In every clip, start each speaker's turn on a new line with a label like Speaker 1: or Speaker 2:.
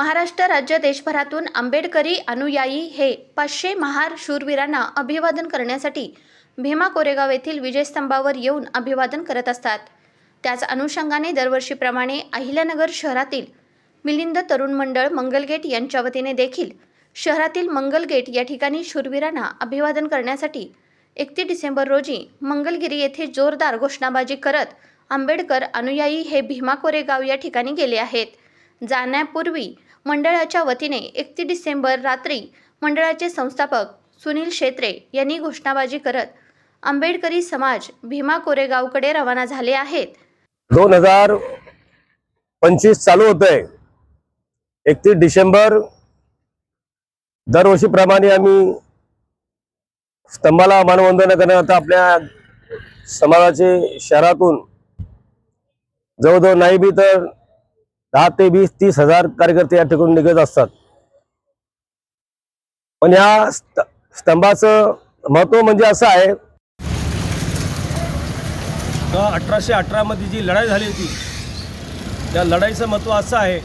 Speaker 1: महाराष्ट्र राज्य देशभरातून आंबेडकरी अनुयायी हे पाचशे महार शूरवीरांना अभिवादन करण्यासाठी भीमा कोरेगाव येथील विजयस्तंभावर येऊन अभिवादन करत असतात. त्याच अनुषंगाने दरवर्षीप्रमाणे अहिल्यानगर शहरातील मिलिंद तरुण मंडळ मंगलगेट यांच्या वतीने देखील शहरातील मंगलगेट या ठिकाणी शूरवीरांना अभिवादन करण्यासाठी एकतीस डिसेंबर रोजी मंगलगिरी येथे जोरदार घोषणाबाजी करत आंबेडकर अनुयायी हे भीमा कोरेगाव या ठिकाणी गेले आहेत. जाण्यापूर्वी मंडळाच्या वतीने एकतीस डिसेंबर रात्री मंडळाचे संस्थापक सुनील शेत्रे यांनी घोषणाबाजी करत आंबेडकरी समाज भीमा कोरेगावकडे रवाना झाले आहेत.
Speaker 2: दोन हजार पंचवीस चालू होत आहे एकतीस डिसेंबर दरवर्षीप्रमाणे आम्ही स्तंभाला मानवंदना करण्याकरता आपल्या समाजाचे शहरातून जवळजवळ नाही बी तर दहा ते वीस तीस हजार कार्यकर्ते या ठिकाणी निघत असतात. पण या स्त- स्तंभाचं महत्त्व म्हणजे असं आहे.
Speaker 3: का अठराशे अठरामध्ये जी लढाई झाली होती त्या लढाईचं महत्त्व असं आहे.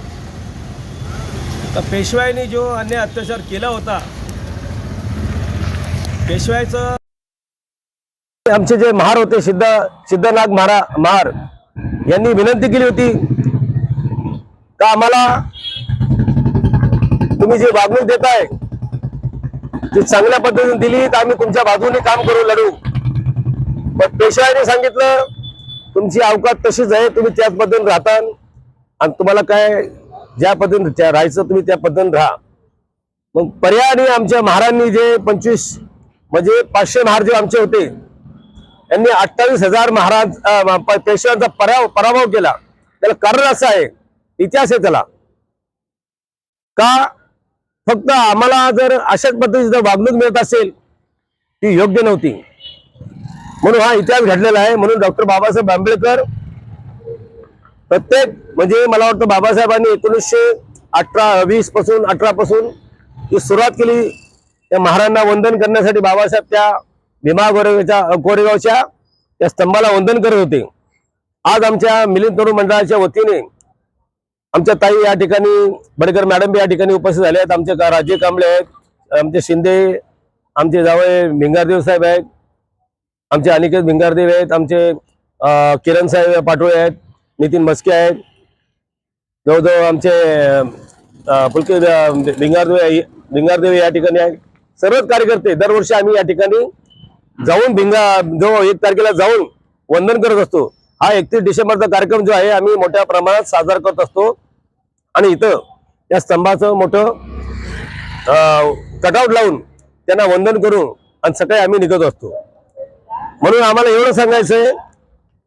Speaker 3: का पेशवाईने जो अन्याय अत्याचार केला होता पेशवाईचं
Speaker 2: आमचे जे महार होते सिद्ध सिद्धनाग महारा महार यांनी विनंती केली होती का आम्हाला? तुम्ही जी वागणूक देताय ती चांगल्या पद्धतीने दिली तर आम्ही तुमच्या बाजूने काम करू लढू. पण पेशवाईने सांगितलं तुमची अवकात तशीच आहे तुम्ही त्याच पद्धतीने राहता आणि तुम्हाला काय ज्या पद्धतीने राहायचं तुम्ही त्या पद्धतीने राहा. मग पर्यायाने आमच्या महारांनी जे पंचवीस म्हणजे पाचशे महार जे आमचे होते यांनी अठ्ठावीस हजार महाराज पेशव्यांचा पराभव पराभव केला. त्याला कारण असं आहे इतिहास आहे त्याला. का? फक्त आम्हाला जर अशाच पद्धतीची वागणूक मिळत असेल ती योग्य नव्हती. म्हणून हा इतिहास घडलेला आहे. म्हणून डॉक्टर बाबासाहेब आंबेडकर प्रत्येक म्हणजे मला वाटतं बाबासाहेबांनी एकोणीसशे अठरा वीसपासून अठरा पासून ती सुरुवात केली त्या महाराजांना वंदन करण्यासाठी बाबासाहेब त्या भीमा गोरेगावच्या कोरेगावच्या त्या स्तंभाला वंदन करत होते. आज आमच्या मिलिंद तरुण मंडळाच्या वतीने आमच्या ताई या ठिकाणी बडेकर मॅडम बी या ठिकाणी उपस्थित झाले आहेत. आमचे का- राजे कांबळे आहेत आमचे शिंदे आमचे जावळे भिंगारदेव साहेब आहेत आमचे अनिकेत भिंगारदेव आहेत आमचे किरण साहेब पाटोळे आहेत नितीन मस्के आहेत जवळजवळ आमचे पुलके भिंगारदेव भिंगारदेव या ठिकाणी आहेत. सर्वच कार्यकर्ते दरवर्षी आम्ही या ठिकाणी जाऊन भिंगा जो एक तारखेला जाऊन वंदन करत असतो. हा एकतीस डिसेंबरचा कार्यक्रम जो आहे आम्ही मोठ्या प्रमाणात साजरा करत असतो. आणि इथं या स्तंभाचं मोठं कटआउट लावून त्यांना वंदन करून आणि सकाळी आम्ही निघत असतो. म्हणून आम्हाला एवढं सांगायचं आहे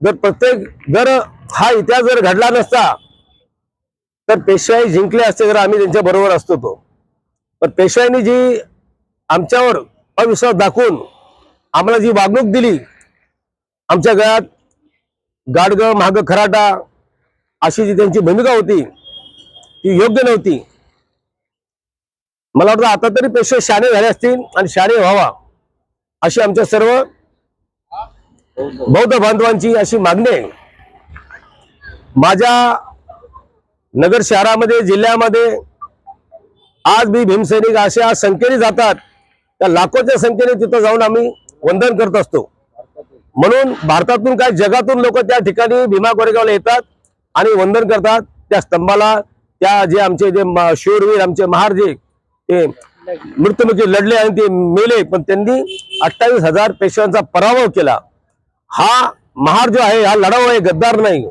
Speaker 2: जर प्रत्येक जर हा इतिहास जर घडला नसता तर पेशवाई जिंकले असते जर आम्ही त्यांच्या बरोबर असतो तो. पण पेशवाईने जी आमच्यावर अविश्वास दाखवून आम्हाला जी वागणूक दिली आमच्या गळ्यात गाडग महाग खराटा अशी जी त्यांची भूमिका होती ती योग्य नव्हती. मला वाटतं आता तरी पेशवे शाणे झाले असतील आणि शाणे व्हावा अशी आमच्या सर्व बौद्ध बांधवांची अशी मागणी आहे. माझ्या नगर शहरामध्ये जिल्ह्यामध्ये आज मी भीमसैनिक अशा संख्येने जातात त्या लाखोच्या संख्येने तिथं जाऊन आम्ही वंदन करत असतो. म्हणून भारतातून काय जगातून लोक त्या ठिकाणी भीमा कोरेगावला येतात आणि वंदन करतात त्या स्तंभाला त्या जे आमचे जे शूरवीर आमचे महार जे ते मृत्युमुखी लढले आणि ते मेले पण त्यांनी अठ्ठावीस हजार पेशव्यांचा पराभव केला. हा महार जो आहे हा लढाव आहे गद्दार नाही.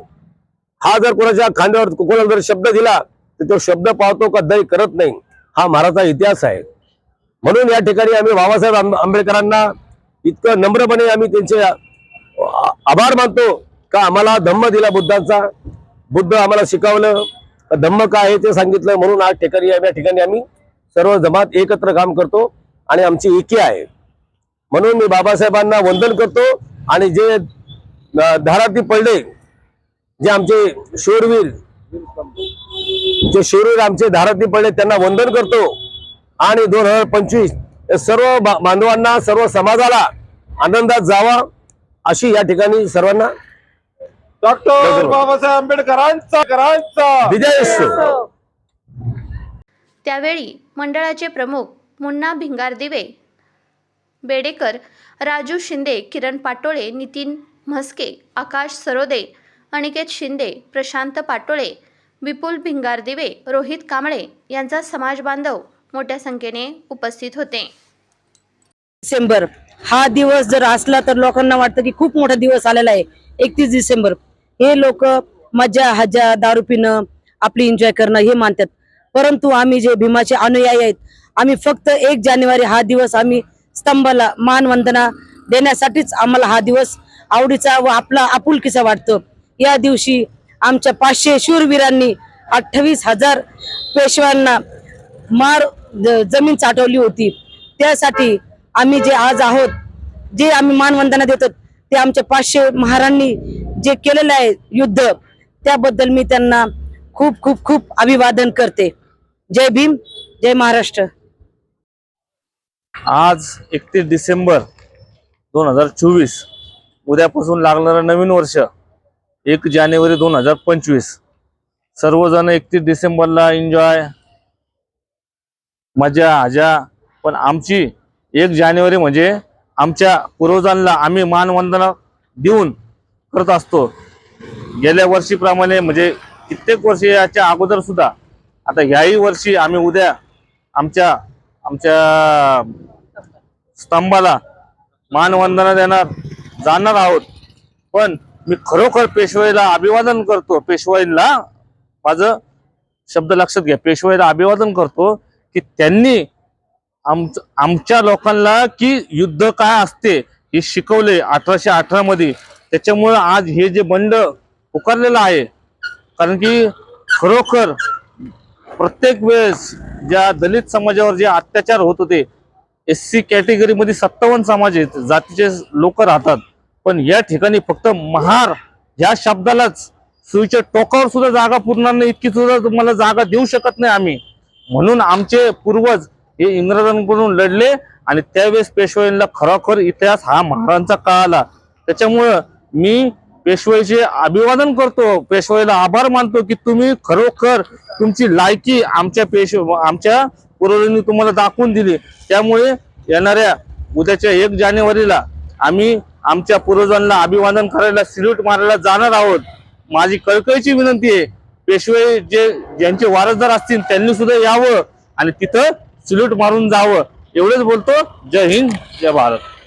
Speaker 2: हा जर कोणाच्या खांद्यावर कोणाला जर शब्द दिला तर तो शब्द पावतो कदाही करत नाही. हा महाराचा इतिहास आहे. म्हणून या ठिकाणी आम्ही बाबासाहेब आंबे- आंबेडकरांना इतकं नम्रपणे आम्ही त्यांचे आभार मानतो का आम्हाला धम्म दिला बुद्धांचा. बुद्ध आम्हाला शिकवलं. धम्म काय आहे ते सांगितलं म्हणून आज ठिकाणी या ठिकाणी आम्ही सर्व जमात एकत्र काम करतो आणि आमची एकी आहे. म्हणून मी बाबासाहेबांना वंदन करतो आणि जे धाराती पडले जे आमचे शूरवीर जे शूरवीर आमचे धाराती पडले त्यांना वंदन करतो. आणि दोन हजार पंचवीस सर्व बा- बांधवांना सर्व समाजाला आनंदात जावा अशी या ठिकाणी सर्वांना
Speaker 4: डॉक्टर बाबासाहेब आंबेडकरांचा करांचा.
Speaker 2: विजय असो
Speaker 1: त्यावेळी मंडळाचे प्रमुख मुन्ना भिंगारदिवे बेडेकर राजू शिंदे किरण पाटोळे नितीन म्हस्के आकाश सरोदे अनिकेत शिंदे प्रशांत पाटोळे विपुल भिंगारदिवे रोहित कांबळे यांचा समाज बांधव मोठ्या संख्येने उपस्थित होते.
Speaker 4: डिसेंबर हा दिवस जर असला तर लोकांना वाटतं की खूप मोठा दिवस आलेला आहे. एकतीस डिसेंबर. हे लोक मजा हजा दारू पिणं आपली एन्जॉय करणं हे मानतात. परंतु आम्ही जे भीमाचे अनुयायी आहेत आम्ही फक्त एक जानेवारी हा दिवस आम्ही स्तंभाला मानवंदना देण्यासाठीच आम्हाला हा दिवस आवडीचा व आपला आपुलकीचा वाटतो. या दिवशी आमच्या पाचशे शूरवीरांनी अठ्ठावीस हजार पेशव्यांना मार ज- जमीन चाटवली होती. त्यासाठी आम्ही जे आज आहोत जे आम्ही मानवंदना देतो ते आमच्या पाचशे महारांनी जे केलेलं आहे युद्ध त्याबद्दल मी त्यांना खूप खूप खूप अभिवादन करते. जय भीम जय महाराष्ट्र.
Speaker 5: आज एकतीस डिसेंबर दोन हजार चोवीस उद्यापासून लागणारं नवीन वर्ष एक जानेवारी दोन हजार पंचवीस. सर्वजण एकतीस डिसेंबरला एन्जॉय मजा हजा पण आमची एक जानेवारी म्हणजे आमच्या पूर्वजांना आम्ही मानवंदना देऊन करत असतो. गेल्या वर्षीप्रमाणे म्हणजे कित्येक वर्ष याच्या अगोदर सुद्धा आता ह्याही वर्षी आम्ही उद्या आमच्या आमच्या स्तंभाला मानवंदना देणार जाणार आहोत. पण मी खरोखर पेशवाईला अभिवादन करतो. पेशवाईला माझं शब्द लक्षात घ्या. पेशवाईला अभिवादन करतो की त्यांनी आमच आमच्या लोकांना की युद्ध काय असते हे शिकवले अठराशे अठरा मध्ये. त्याच्यामुळं आज हे जे बंड पुकारलेलं आहे कारण की खरोखर प्रत्येक वेळेस ज्या दलित समाजावर जे अत्याचार होत होते एस सी कॅटेगरीमध्ये सत्तावन्न समाज आहेत जातीचे लोक राहतात. पण या ठिकाणी फक्त महार ह्या शब्दालाच सुईच्या टोकावर सुद्धा जागा पुरणार नाही इतकी सुद्धा तुम्हाला जागा देऊ शकत नाही आम्ही. म्हणून आमचे पूर्वज हे इंग्रजांकडून लढले आणि त्यावेळेस पेशवाईंना खरोखर इतिहास हा महाराजांचा आला. त्याच्यामुळं मी पेशवाईचे अभिवादन करतो. पेशवाईला आभार मानतो की तुम्ही खरोखर तुमची लायकी आमच्या पेश आमच्या पूर्वजांनी तुम्हाला दाखवून दिली. त्यामुळे येणाऱ्या उद्याच्या एक जानेवारीला आम्ही आमच्या पूर्वजांना अभिवादन करायला सिल्यूट मारायला जाणार आहोत. माझी कळकळीची विनंती आहे पेशवे जे ज्यांचे वारसदार असतील त्यांनी सुद्धा यावं आणि तिथं सिल्यूट मारून जावं. एवढेच बोलतो. जय हिंद जय भारत.